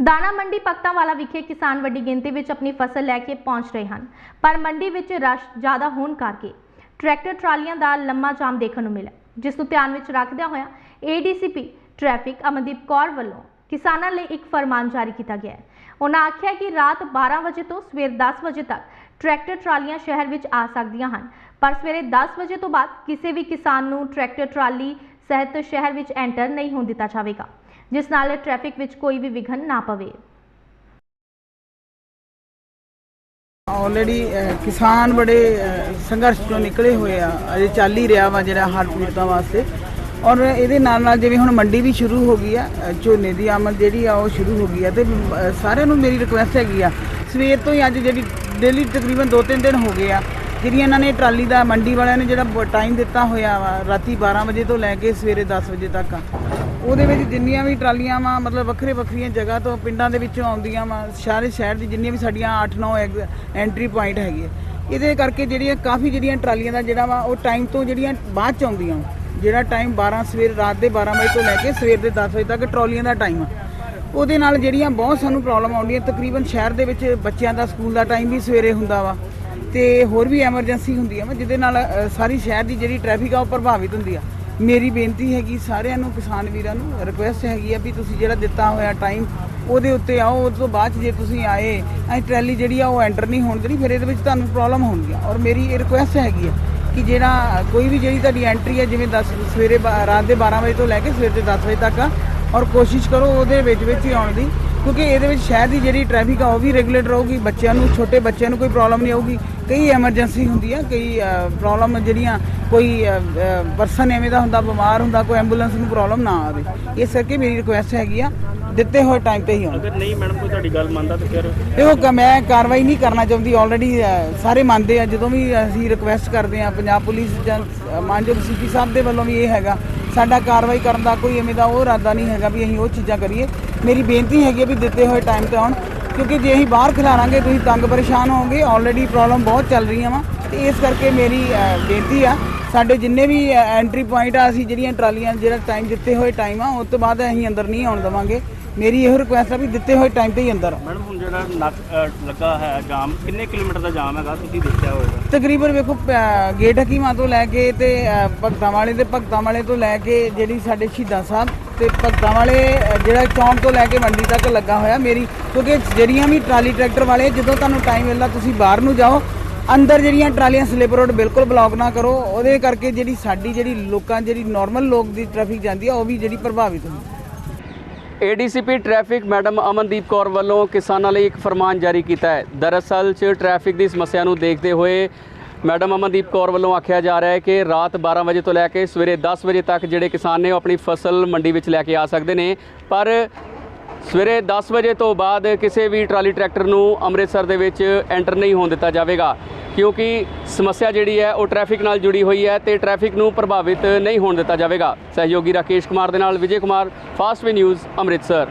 ਦਾਣਾ ਮੰਡੀ ਪੱਤਾਂਵਾਲਾ ਵਿਖੇ ਕਿਸਾਨ ਵੱਡੀ ਗਿਣਤੀ ਵਿੱਚ ਆਪਣੀ ਫਸਲ ਲੈ ਕੇ ਪਹੁੰਚ ਰਹੇ ਹਨ, ਪਰ ਮੰਡੀ ਵਿੱਚ ਰਸ਼ ਜ਼ਿਆਦਾ ਹੋਣ ਕਰਕੇ ਟਰੈਕਟਰ ਟਰਾਲੀਆਂ ਦਾ ਲੰਮਾ ਜਾਮ ਦੇਖਣ ਨੂੰ ਮਿਲਿਆ, ਜਿਸ ਨੂੰ ਧਿਆਨ ਵਿੱਚ ਰੱਖਦਿਆਂ ਹੋਇਆ ਏਡੀਸੀਪੀ ਟ੍ਰੈਫਿਕ ਅਮਨਦੀਪ ਕੌਰ ਵੱਲੋਂ ਕਿਸਾਨਾਂ ਲਈ ਇੱਕ ਫਰਮਾਨ ਜਾਰੀ ਕੀਤਾ ਗਿਆ ਹੈ। ਉਹਨਾਂ ਆਖਿਆ ਕਿ ਰਾਤ 12 ਵਜੇ ਤੋਂ ਸਵੇਰ 10 ਵਜੇ ਤੱਕ ਟਰੈਕਟਰ ਟਰਾਲੀਆਂ ਸ਼ਹਿਰ ਵਿੱਚ ਆ ਸਕਦੀਆਂ ਹਨ, ਪਰ ਸਵੇਰੇ 10 ਵਜੇ ਤੋਂ ਬਾਅਦ ਕਿਸੇ ਵੀ ਕਿਸਾਨ ਨੂੰ ਟਰੈਕਟਰ ਟਰਾਲੀ ਸਹਿਤ ਸ਼ਹਿਰ ਵਿੱਚ ਐਂਟਰ ਨਹੀਂ ਹੋਣ ਦਿੱਤਾ ਜਾਵੇਗਾ। ਜਿਸ ਨਾਲ ਟ੍ਰੈਫਿਕ ਵਿੱਚ ਕੋਈ ਵੀ ਵਿਘਨ ਨਾ ਪਵੇ। ਆਲਰੇਡੀ ਕਿਸਾਨ ਬੜੇ ਸੰਘਰਸ਼ ਤੋਂ ਨਿਕਲੇ ਹੋਏ ਆ। ਅਜੇ ਚੱਲ ਹੀ ਰਿਹਾ ਵਾ ਜਿਹੜਾ ਹਰ ਪੀੜਤਾਂ ਵਾਸਤੇ। ਔਰ ਇਹਦੇ ਨਾਲ ਨਾਲ ਜਿਵੇਂ ਹੁਣ ਮੰਡੀ ਵੀ ਸ਼ੁਰੂ ਹੋ ਗਈ ਆ ਝੋਨੇ ਦੀ ਆਮਦ ਜਿਹੜੀ ਆ, ਉਹ ਸ਼ੁਰੂ ਹੋ ਗਈ ਆ। ਤੇ ਸਾਰਿਆਂ ਨੂੰ ਮੇਰੀ ਰਿਕੁਐਸਟ ਹੈਗੀ ਆ, ਸਵੇਰ ਤੋਂ ਹੀ ਅੱਜ ਜਿਹੜੀ ਡੇਲੀ ਤਕਰੀਬਨ 2-3 ਦਿਨ ਹੋ ਗਏ ਆ ਜਿਹੜੀ ਇਹਨਾਂ ਨੇ ਟਰਾਲੀ ਦਾ ਮੰਡੀ ਵਾਲਿਆਂ ਨੇ ਜਿਹੜਾ ਟਾਈਮ ਦਿੱਤਾ ਹੋਇਆ ਵਾ, ਰਾਤੀ 12 ਵਜੇ ਤੋਂ ਲੈ ਕੇ ਸਵੇਰੇ 10 ਵਜੇ ਤੱਕ ਆ। ਉਹਦੇ ਵਿੱਚ ਜਿੰਨੀਆਂ ਵੀ ਟਰਾਲੀਆਂ ਵਾ, ਮਤਲਬ ਵੱਖਰੇ ਵੱਖਰੀਆਂ ਜਗ੍ਹਾ ਤੋਂ ਪਿੰਡਾਂ ਦੇ ਵਿੱਚੋਂ ਆਉਂਦੀਆਂ ਵਾ, ਸਾਰੇ ਸ਼ਹਿਰ ਦੀ ਜਿੰਨੀਆਂ ਵੀ ਸਾਡੀਆਂ 8-9 ਐਂਟਰੀ ਪੁਆਇੰਟ ਹੈਗੇ ਆ। ਇਹਦੇ ਕਰਕੇ ਜਿਹੜੀਆਂ ਕਾਫੀ ਜਿਹੜੀਆਂ ਟਰਾਲੀਆਂ ਦਾ ਜਿਹੜਾ ਵਾ, ਉਹ ਟਾਈਮ ਤੋਂ ਜਿਹੜੀਆਂ ਬਾਅਦ ਚ ਆਉਂਦੀਆਂ ਵਾ। ਜਿਹੜਾ ਟਾਈਮ 12 ਸਵੇਰ, ਰਾਤ ਦੇ 12 ਵਜੇ ਤੋਂ ਲੈ ਕੇ ਸਵੇਰ ਦੇ 10 ਵਜੇ ਤੱਕ ਟਰਾਲੀਆਂ ਦਾ ਟਾਈਮ ਆ ਉਹਦੇ ਨਾਲ ਜਿਹੜੀਆਂ ਬਹੁਤ ਸਾਨੂੰ ਪ੍ਰੋਬਲਮ ਆਉਂਦੀਆਂ, ਤਕਰੀਬਨ ਸ਼ਹਿਰ ਦੇ ਵਿੱਚ ਬੱਚਿਆਂ ਦਾ ਸਕੂਲ ਦਾ ਟਾਈਮ ਵੀ ਸਵੇਰੇ ਹੁੰਦਾ ਵਾ ਤੇ ਹੋਰ ਵੀ ਐਮਰਜੈਂਸੀ ਹੁੰਦੀ ਆ ਵਾ, ਜਿਹਦੇ ਨਾਲ ਸਾਰੀ ਸ਼ਹਿਰ ਦੀ ਜਿਹੜੀ ਟ੍ਰੈਫਿਕ ਆ, ਉਹ ਪ੍ਰਭਾਵਿਤ ਹੁੰਦੀ ਆ ਮੇਰੀ ਬੇਨਤੀ ਹੈਗੀ ਸਾਰਿਆਂ ਨੂੰ, ਕਿਸਾਨ ਵੀਰਾਂ ਨੂੰ ਰਿਕੁਐਸਟ ਹੈਗੀ ਆ ਵੀ ਤੁਸੀਂ ਜਿਹੜਾ ਦਿੱਤਾ ਹੋਇਆ ਟਾਈਮ ਉਹਦੇ ਉੱਤੇ ਆਓ ਉਸ ਤੋਂ ਬਾਅਦ 'ਚ ਜੇ ਤੁਸੀਂ ਆਏ ਅਸੀਂ ਟਰੈਲੀ ਜਿਹੜੀ ਆ ਉਹ ਐਂਟਰ ਨਹੀਂ ਹੋਣ ਦੇਣੀ, ਫਿਰ ਇਹਦੇ ਵਿੱਚ ਤੁਹਾਨੂੰ ਪ੍ਰੋਬਲਮ ਹੋਣਗੀਆਂ। ਔਰ ਮੇਰੀ ਇਹ ਰਿਕੁਐਸਟ ਹੈਗੀ ਆ ਕਿ ਜਿਹੜਾ ਕੋਈ ਵੀ ਜਿਹੜੀ ਤੁਹਾਡੀ ਐਂਟਰੀ ਹੈ ਜਿਵੇਂ 10 ਸਵੇਰੇ ਬਾ- ਰਾਤ ਦੇ 12 ਵਜੇ ਤੋਂ ਲੈ ਕੇ ਸਵੇਰ ਦੇ 10 ਵਜੇ ਤੱਕ ਆ, ਔਰ ਕੋਸ਼ਿਸ਼ ਕਰੋ ਉਹਦੇ ਵਿੱਚ ਵਿੱਚ ਹੀ ਆਉਣ ਦੀ, ਕਿਉਂਕਿ ਇਹਦੇ ਵਿੱਚ ਸ਼ਹਿਰ ਦੀ ਜਿਹੜੀ ਟ੍ਰੈਫਿਕ ਆ, ਉਹ ਵੀ ਰੈਗੂਲੇਟ ਰਹੂਗੀ, ਬੱਚਿਆਂ ਨੂੰ, ਛੋਟੇ ਬੱਚਿਆਂ ਨੂੰ ਕੋਈ ਪ੍ਰੋਬਲਮ ਨਹੀਂ ਆਊਗੀ। ਕਈ ਐਮਰਜੈਂਸੀ ਹੁੰਦੀ ਆ ਕਈ ਪ੍ਰੋਬਲਮ ਜਿਹੜੀਆਂ ਕੋਈ ਪਰਸਨ ਐਵੇਂ ਦਾ ਹੁੰਦਾ ਬਿਮਾਰ ਹੁੰਦਾ ਕੋਈ ਐਂਬੂਲੈਂਸ ਨੂੰ ਪ੍ਰੋਬਲਮ ਨਾ ਆਵੇ। ਇਸ ਕਰਕੇ ਮੇਰੀ ਰਿਕੁਐਸਟ ਹੈਗੀ ਆ ਦਿੱਤੇ ਹੋਏ ਟਾਈਮ ਤੇ ਹੀ ਆਉਣਾ। ਅਗਰ ਨਹੀਂ ਮੈਡਮ ਕੋਈ ਤੁਹਾਡੀ ਗੱਲ ਮੰਨਦਾ ਤਾਂ ਫਿਰ ਦੇਖੋ ਮੈਂ ਕਾਰਵਾਈ ਨਹੀਂ ਕਰਨਾ ਚਾਹੁੰਦੀ ਆਲਰੇਡੀ ਸਾਰੇ ਮੰਨਦੇ ਆ ਜਦੋਂ ਵੀ ਅਸੀਂ ਰਿਕੁਐਸਟ ਕਰਦੇ ਆ ਪੰਜਾਬ ਪੁਲਿਸ ਜਾਂ ਮਾਨਯੋਗ ਸੀਪੀ ਸਾਹਿਬ ਦੇ ਵੱਲੋਂ ਵੀ ਇਹ ਹੈਗਾ ਸਾਡਾ ਕਾਰਵਾਈ ਕਰਨ ਦਾ ਕੋਈ ਐਵੇਂ ਦਾ ਉਹ ਇਰਾਦਾ ਨਹੀਂ ਹੈਗਾ ਵੀ ਅਸੀਂ ਉਹ ਚੀਜ਼ਾਂ ਕਰੀਏ। ਮੇਰੀ ਬੇਨਤੀ ਹੈਗੀ ਵੀ ਦਿੱਤੇ ਹੋਏ ਟਾਈਮ ਤੇ ਆਉਣ। ਕਿਉਂਕਿ ਜੇ ਅਸੀਂ ਬਾਹਰ ਖਿਲਾਰਾਂਗੇ ਤੁਸੀਂ ਤੰਗ ਪਰੇਸ਼ਾਨ ਹੋਵੋਗੇ ਆਲਰੇਡੀ ਪ੍ਰੋਬਲਮ ਬਹੁਤ ਚੱਲ ਰਹੀਆਂ ਵਾ। ਤੇ ਇਸ ਕਰਕੇ ਮੇਰੀ ਬੇਨਤੀ ਆ ਸਾਡੇ ਜਿੰਨੇ ਵੀ ਐਂਟਰੀ ਪੁਆਇੰਟ ਆ ਅਸੀਂ ਜਿਹੜੀਆਂ ਟਰਾਲੀਆਂ ਜਿਹੜਾ ਟਾਈਮ ਦਿੱਤੇ ਹੋਏ ਟਾਈਮ ਆ ਉਸ ਤੋਂ ਬਾਅਦ ਅਸੀਂ ਅੰਦਰ ਨਹੀਂ ਆਉਣ ਦੇਵਾਂਗੇ। ਮੇਰੀ ਇਹੋ ਰਿਕੁਐਸਟ ਆ ਵੀ ਦਿੱਤੇ ਹੋਏ ਟਾਈਮ ਤੇ ਹੀ ਅੰਦਰ। ਮੈਡਮ ਹੁਣ ਜਿਹੜਾ ਨੱਕ ਲੱਗਾ ਹੈ ਜਾਮ ਕਿੰਨੇ ਕਿਲੋਮੀਟਰ ਦਾ ਜਾਮ ਹੈਗਾ? ਤੁਸੀਂ ਦੇਖਿਆ ਹੋਵੇਗਾ। ਤਕਰੀਬਨ ਵੇਖੋ ਗੇਟ ਹਕੀਮਾਂ ਤੋਂ ਲੈ ਕੇ ਤੇ ਭਗਤਾਂ ਵਾਲੇ ਤੇ ਭਗਤਾਂ ਵਾਲੇ ਤੋਂ ਲੈ ਕੇ ਜਿਹੜੀ ਸਾਡੇ ਸ਼ਹੀਦਾਂ ਸਾਹਿਬ ਤੇ ਭਗਤਾਂ ਵਾਲੇ ਜਿਹੜਾ ਚੌਂਕ ਤੋਂ ਲੈ ਕੇ ਮੰਡੀ ਤੱਕ ਲੱਗਾ ਹੋਇਆ ਮੇਰੀ, ਕਿਉਂਕਿ ਜਿਹੜੀਆਂ ਵੀ ਟਰਾਲੀ ਟਰੈਕਟਰ ਵਾਲੇ, ਜਦੋਂ ਤੁਹਾਨੂੰ ਟਾਈਮ ਮਿਲਦਾ ਤੁਸੀਂ ਬਾਹਰ ਨੂੰ ਜਾਓ, ਅੰਦਰ ਜਿਹੜੀਆਂ ਟਰਾਲੀਆਂ ਸਲਿਪ ਰੋਡ ਬਿਲਕੁਲ ਬਲੌਕ ਨਾ ਕਰੋ, ਉਹਦੇ ਕਰਕੇ ਜਿਹੜੀ ਸਾਡੀ ਜਿਹੜੀ ਲੋਕਾਂ, ਜਿਹੜੀ ਨਾਰਮਲ ਲੋਕ ਦੀ ਟ੍ਰੈਫਿਕ ਜਾਂਦੀ ਆ, ਉਹ ਵੀ ਜਿਹੜੀ ਪ੍ਰਭਾਵਿਤ ਹੁੰਦੀ ਹੈ ADCP traffic madam Amandeep Kaur ਵੱਲੋਂ ਕਿਸਾਨਾਂ ਲਈ ਇੱਕ ਫਰਮਾਨ ਜਾਰੀ ਕੀਤਾ ਹੈ। ਦਰਅਸਲ 'ਚ ਟ੍ਰੈਫਿਕ ਦੀ ਸਮੱਸਿਆ ਨੂੰ ਦੇਖਦੇ ਹੋਏ ਮੈਡਮ ਅਮਨਦੀਪ ਕੌਰ ਵੱਲੋਂ ਆਖਿਆ ਜਾ ਰਿਹਾ ਹੈ ਕਿ ਰਾਤ 12 ਵਜੇ ਤੋਂ ਲੈ ਕੇ ਸਵੇਰੇ 10 ਵਜੇ ਤੱਕ ਜਿਹੜੇ ਕਿਸਾਨ ਨੇ ਉਹ ਆਪਣੀ ਫਸਲ ਮੰਡੀ ਵਿੱਚ ਲੈ ਕੇ ਆ ਸਕਦੇ ਨੇ। ਪਰ ਸਵੇਰੇ 10 ਵਜੇ ਤੋਂ ਬਾਅਦ ਕਿਸੇ ਵੀ ਟਰਾਲੀ ਟਰੈਕਟਰ ਨੂੰ ਅੰਮ੍ਰਿਤਸਰ ਦੇ ਵਿੱਚ ਐਂਟਰ ਨਹੀਂ ਹੋਣ ਦਿੱਤਾ ਜਾਵੇਗਾ। ਕਿਉਂਕਿ ਸਮੱਸਿਆ ਜਿਹੜੀ ਹੈ ਉਹ ਟ੍ਰੈਫਿਕ ਨਾਲ ਜੁੜੀ ਹੋਈ ਹੈ ਤੇ ਟ੍ਰੈਫਿਕ ਨੂੰ ਪ੍ਰਭਾਵਿਤ ਨਹੀਂ ਹੋਣ ਦਿੱਤਾ ਜਾਵੇਗਾ। ਸਹਿਯੋਗੀ ਰਾਕੇਸ਼ ਕੁਮਾਰ ਦੇ ਨਾਲ Vijay Kumar, fast V news, Amritsar.